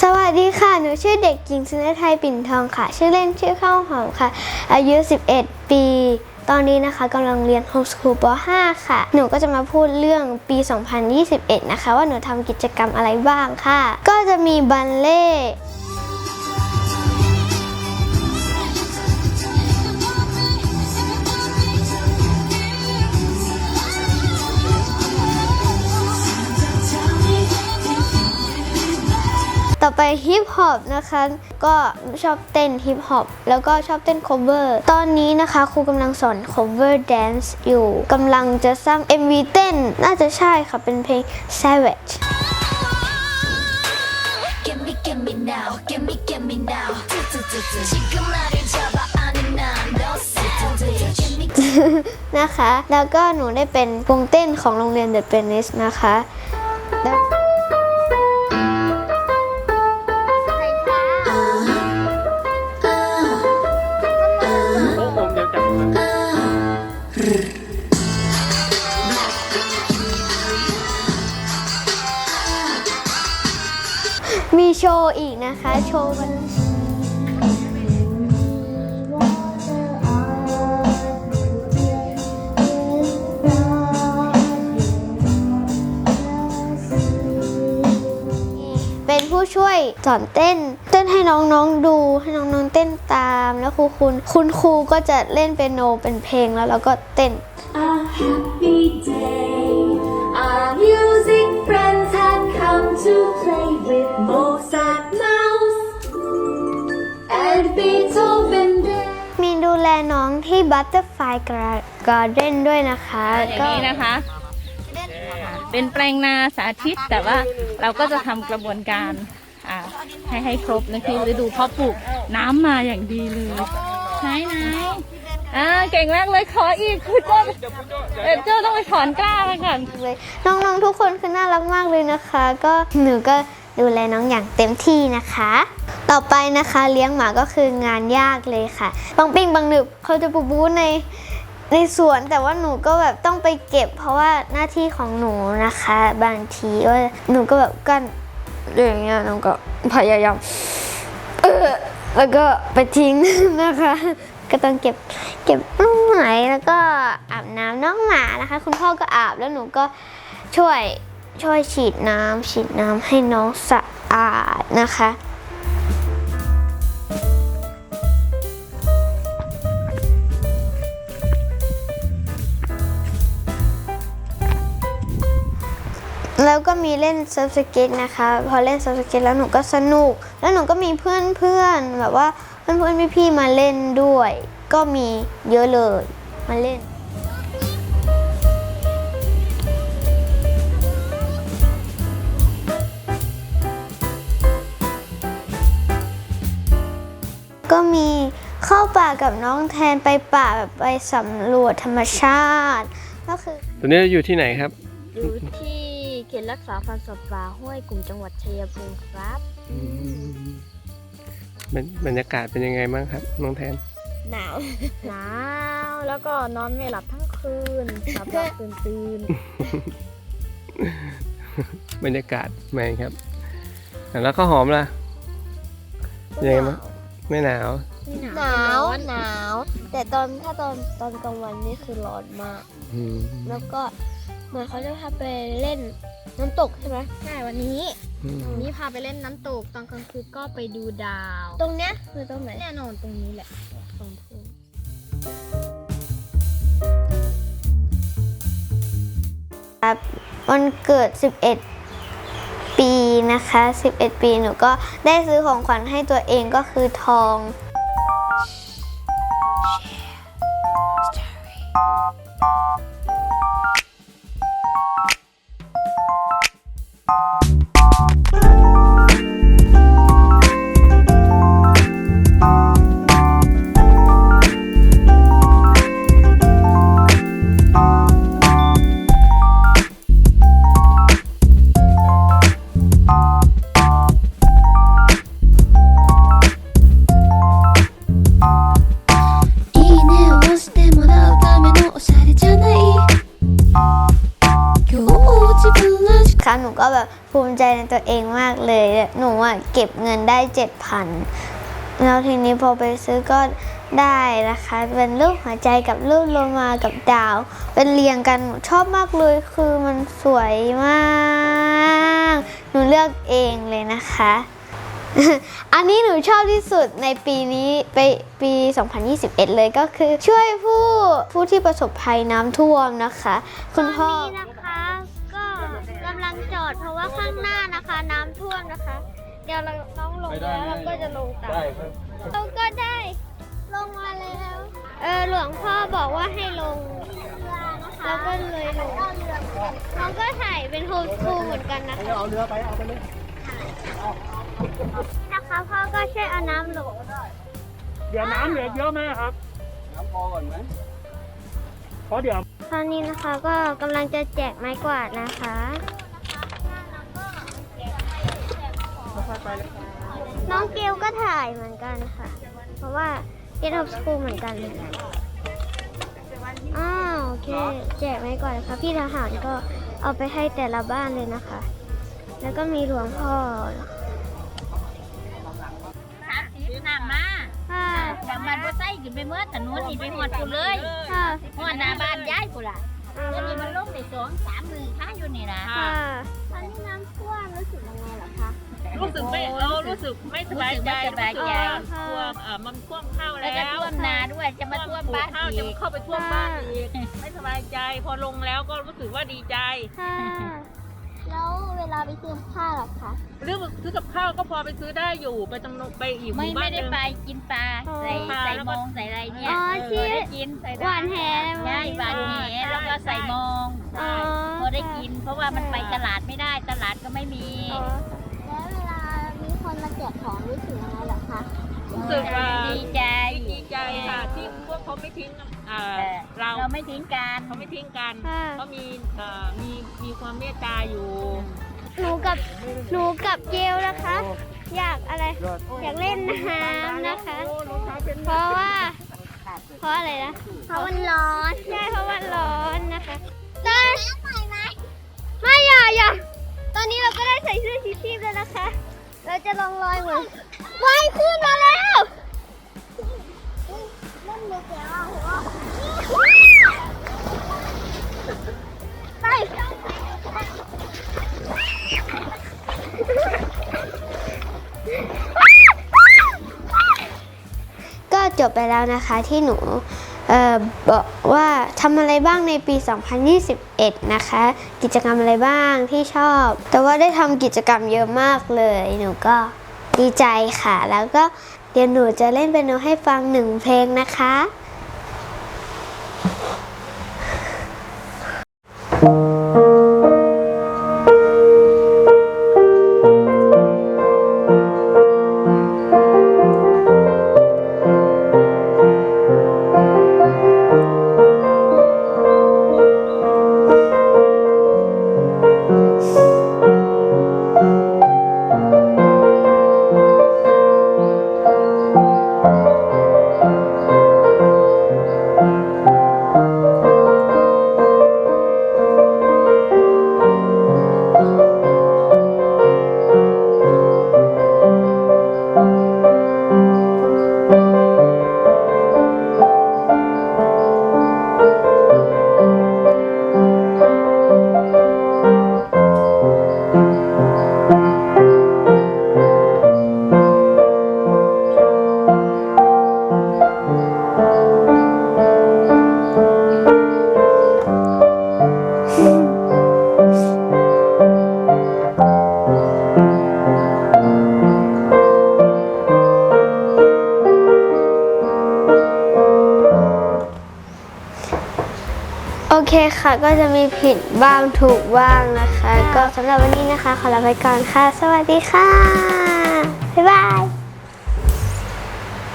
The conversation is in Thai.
สวัสดีค่ะ หนูชื่อเด็กหญิงสุนทรปิ่นทองค่ะ ชื่อเล่นชื่อข้าวหอมค่ะ อายุ 11 ปี ตอนนี้นะคะกำลังเรียนโฮมสคูลป .5 ค่ะ หนูก็จะมาพูดเรื่องปี 2021 นะคะ ว่าหนูทำกิจกรรมอะไรบ้างค่ะ ก็จะมีบัลเล่ ต์ ต่อไปฮิปฮอปนะคะ ก็ชอบเต้นฮิปฮอปแล้วก็ชอบเต้น cover ตอนนี้นะคะครูกำลังสอน cover dance อยู่กำลังจะสร้าง MV เต้น น่าจะใช่ค่ะ เป็นเพลง savage Gimme gimme now gimme gimme now 지금 나를 잡아 아는 난너 Gimme นะคะ แล้วก็หนูได้เป็นวงเต้นของโรงเรียน The p e n i s นะคะแล้ว มีโชว์อีกนะคะ โชว์วันเป็นผู้ช่วยสอนเต้น เต้นให้น้องๆดู ให้น้องๆเต้นตาม แล้วครูคุณ คุณครูก็จะเล่นเปียโนเป็นเพลงแล้วเราก็เต้น A happy day Our music friends had come to play with Mozart Mouse and Beethoven มีดูแลน้องที่ Butterfly Garden ด้วยนะคะ อย่างนี้นะคะ เป็นแปลงนาสาธิตแต่ว่าเราก็จะทำกระบวนการอ่าให้ให้ครบนะคือฤดูเพาะปลูกน้ำมาอย่างดีเลยไหนไหนอ่าเก่งมากเลยขออีกคุณเจ้าเอ็ดเจ้าต้องไปถอนกล้ามาก่อนเลยน้องๆทุกคนคือน่ารักมากเลยนะคะ ก็หนูก็ ดูแลน้องอย่างเต็มที่นะคะ ต่อไปนะคะเลี้ยงหมาก็คืองานยากเลยค่ะ บางปิ้งบางหนึบเขาจะปูบูในในสวนแต่ว่าหนูก็แบบต้องไปเก็บ เพราะว่าหน้าที่ของหนูนะคะ บางทีว่าหนูก็แบบกันอย่างเงี้ยหนูก็พยายามเออแล้วก็ไปทิ้งนะคะ ก็ต้องเก็บเก็บน้องหมาแล้วก็อาบน้ำน้องหมานะคะ คุณพ่อก็อาบแล้วหนูก็ช่วย ช่วยฉีดน้ำฉีดน้ำให้น้องสะอาดนะคะ แล้วก็มีเล่นเซิร์ฟสเก็ตนะคะ พอเล่นเซิร์ฟสเก็ตแล้วหนูก็สนุก แล้วหนูก็มีเพื่อนเพื่อนแบบว่าเพื่อนเพื่อนพี่ๆมาเล่นด้วย ก็มีเยอะเลยมาเล่น ก็มีเข้าป่ากับน้องแทนไปป่าแบบไปสำรวจธรรมชาติ ก็คือตอนนี้เราอยู่ที่ไหนครับ อยู่ที่เขตรักษาพันธุ์สัตว์ป่าห้วยกลุ่มจังหวัดชัยภูมิครับบรรบรรยากาศเป็นยังไงบ้างครับน้องแทน หนาว หนาว แล้วก็นอนไม่หลับทั้งคืนหลับหลับตื่นตื่นบรรยากาศเป็นไงครับอะแล้วก็หอมล่ะยังไงบ้าง ไม่หนาวหนาวหนาว แต่ตอนถ้าตอนตอนกลางวันนี่คือร้อนมาก อืมแล้วก็เหมือนเขาจะพาไปเล่นน้ำตกใช่ไหมใช่วันนี้อืมวันนี้พาไปเล่นน้ำตกตอนกลางคืนก็ไปดูดาวตรงเนี้ยคือตรงไหนแน่นอนตรงนี้แหละตรงทุ่งครับวันเกิด 11ปี นะคะ 11 ปีหนูก็ได้ซื้อของขวัญให้ตัวเองก็คือทองいい ภูมิในตัวเองมากเลย หนูอะเก็บเงินได้เจ็ดพันแล้วทีนี้พอไปซื้อก็ได้นะคะ เป็นรูปหัวใจกับรูปโลมากับดาว เป็นเรียงกันหนูชอบมากเลยคือมันสวยมากหนูเลือกเองเลยนะคะ อันนี้หนูชอบที่สุดในปีนี้ไปปี 2021 เลยก็คือช่วยผู้ผู้ที่ประสบภัยน้ำท่วมนะคะ คุณพ่อ กำลังจอดเพราะว่าข้างหน้านะคะ น้ำท่วมนะคะ เดี๋ยวเราน้องลงแล้วเราก็จะลงตามเราก็ได้ลงมาแล้วเออหลวงพ่อบอกว่าให้ลง เราก็เลยลงน้องก็ถ่ายเป็นโฮมสคูลเหมือนกันนะคะ เอาเรือไปเอาไปเลยนะคะพ่อก็ช่วยเอาน้ำลงเดี๋ยวน้ำเหลือเยอะไหมครับ น้ำพอก่อนไหมเพราะเดี๋ยว ตอนนี้นะคะก็กำลังจะแจกไม้กวาดนะคะ น้องเกลก็ถ่ายเหมือนกันค่ะ เพราะว่าเกลทำสกูลเหมือนกันอ้าวโอเคแจกไม้กวาดนะคะพี่ทหารก็เอาไปให้แต่ละบ้านเลยนะคะ แล้วก็มีหลวงพ่อสามสิบน้ำมาค่ะจากบ้านบ่ใส่ขึ้นไปเมื่อถนนนี่ไปหอดกูเลยค่ะหอดหน้าบ้านย้ายกูล่ะแล้วนี่มันลงได้สองสามมือค้างอยู่นี่นะค่ะตอนนี้น้ำท่วมรู้สึกยังไงเหรอคะ รู้สึกไม่เรารู้สึกไม่สบายใจรู้สึกไม่สบายใจรู้สึกว่ากลัวเอ่อมันท่วมข้าวแล้แล้ววก็ท่วมนาด้วยจะมาท่วมบ้านข้าวอีจะกเข้าไปท่วมบ้านอีกไม่สบายใจ พอลงแล้วก็รู้สึกว่าดีใจค่ะ แล้วเวลาไปซื้อผ้าหรอคะ เรื่องซื้อกับข้าวก็พอไปซื้อได้อยู่ไปตำนไปอีกหไม่มู่บ้าไม่นหได้นึ่ง ไปกินปลาใส่ปลาใส่แล้วมก็องใส่อะไรเนี่ยอ๋อที่เออได้กินใส่หวานแหใช่หวานแหแล้วก็ใส่มองอ๋อพอได้กิน เพราะว่ามันไปตลาดไม่ได้ตลาดก็ไม่มีแล้วเวลามี คนมาแจกของรู้สึกยังไงเหรอคะรู้สึกว่าดีใจ ดีใจค่ะที่พวกเขาไม่ทิ้งอ่าเออเราเราไม่ทิ้งกันเขาไม่ทิ้งกันค่ะเขามีเอ่อมีมีความเมตตาอยู่ หนูกับหนูกับเจลนะคะ อยากอะไรอยากเล่นน้ำนะคะ เพราะว่า เพราะอะไรนะเพราะมันร้อนใช่เพราะมันร้อนนะคะตอนไม่อย่าอย่าตอนนี้เราก็ได้ใส่เสื้อชีชีพแล้วนะคะ เราจะลองลอยเหมือนว่ายขึ้นมาแล้วไปก็จบไปแล้วนะคะที่หนู บอกว่าทำอะไรบ้างในปี 2021 นะคะ กิจกรรมอะไรบ้างที่ชอบ แต่ว่าได้ทำกิจกรรมเยอะมากเลย หนูก็ดีใจค่ะ แล้วก็เดี๋ยวหนูจะเล่นเปียโนให้ฟังหนึ่งเพลงนะคะโอ เคค่ะ ก็จะมีผิดบ้างถูกบ้างนะคะ ก็สำหรับวันนี้นะคะ ขอลาไปก่อนค่ะ สวัสดีค่ะ บ๊ายบาย